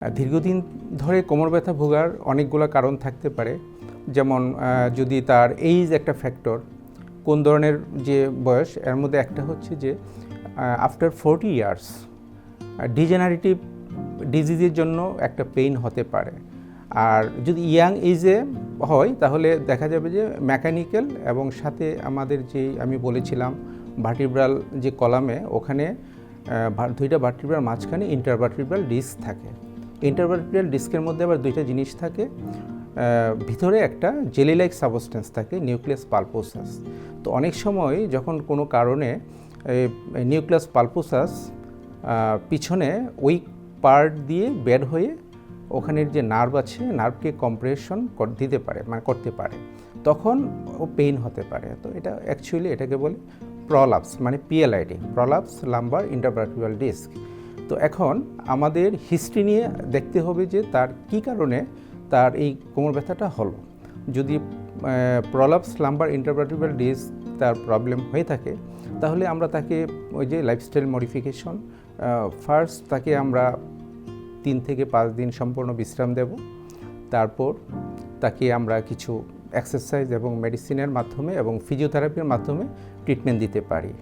দীর্ঘদিন ধরে কোমর ব্যথা ভোগার অনেকগুলো কারণ থাকতে পারে। যেমন যদি তার এইজ একটা ফ্যাক্টর, কোন ধরনের যে বয়স, এর মধ্যে একটা হচ্ছে যে আফটার ফোরটি ইয়ার্স ডিজেনারেটিভ ডিজিজের জন্য একটা পেইন হতে পারে। আর যদি ইয়াং এজে হয়, তাহলে দেখা যাবে যে মেকানিক্যাল এবং সাথে আমাদের যে আমি বলেছিলাম ভার্টিব্রাল যে কলামে, ওখানে দুইটা ভার্টিব্রাল মাঝখানে ইন্টারভার্টিব্রাল ডিস্ক থাকে। ইন্টারভার্টিব্রাল ডিস্কের মধ্যে আবার দুইটা জিনিস থাকে ভিতরে একটা জেলি লাইক সাবস্টেন্স থাকে নিউক্লিয়াস পালপোসাস তো অনেক সময় যখন কোনো কারণে নিউক্লিয়াস পালপোসাস পিছনে ওই পার্ট দিয়ে বের হয়ে ওখানের যে নার্ভ আছে নার্ভকে কম্প্রেশন দিতে পারে মানে করতে পারে। তখন ও পেইন হতে পারে। তো এটা অ্যাকচুয়ালি এটাকে বলে প্রলাপস মানে PLID prolapse lumbar intervertebral disc তো এখন আমাদের হিস্ট্রি নিয়ে দেখতে হবে যে তার কি কারণে তার এই কোমর ব্যথাটা হলো। যদি প্রলাপস লাম্বার ইন্টারভার্টিব্রাল ডিস্ক তার প্রবলেম হয়ে থাকে, তাহলে আমরা তাকে ওই যে লাইফস্টাইল মডিফিকেশন ফার্স্ট তাকে আমরা তিন থেকে পাঁচ দিন সম্পূর্ণ বিশ্রাম দেব। তারপর তাকে আমরা কিছু এক্সারসাইজ এবং মেডিসিনের মাধ্যমে এবং ফিজিওথেরাপির মাধ্যমে ট্রিটমেন্ট দিতে পারি।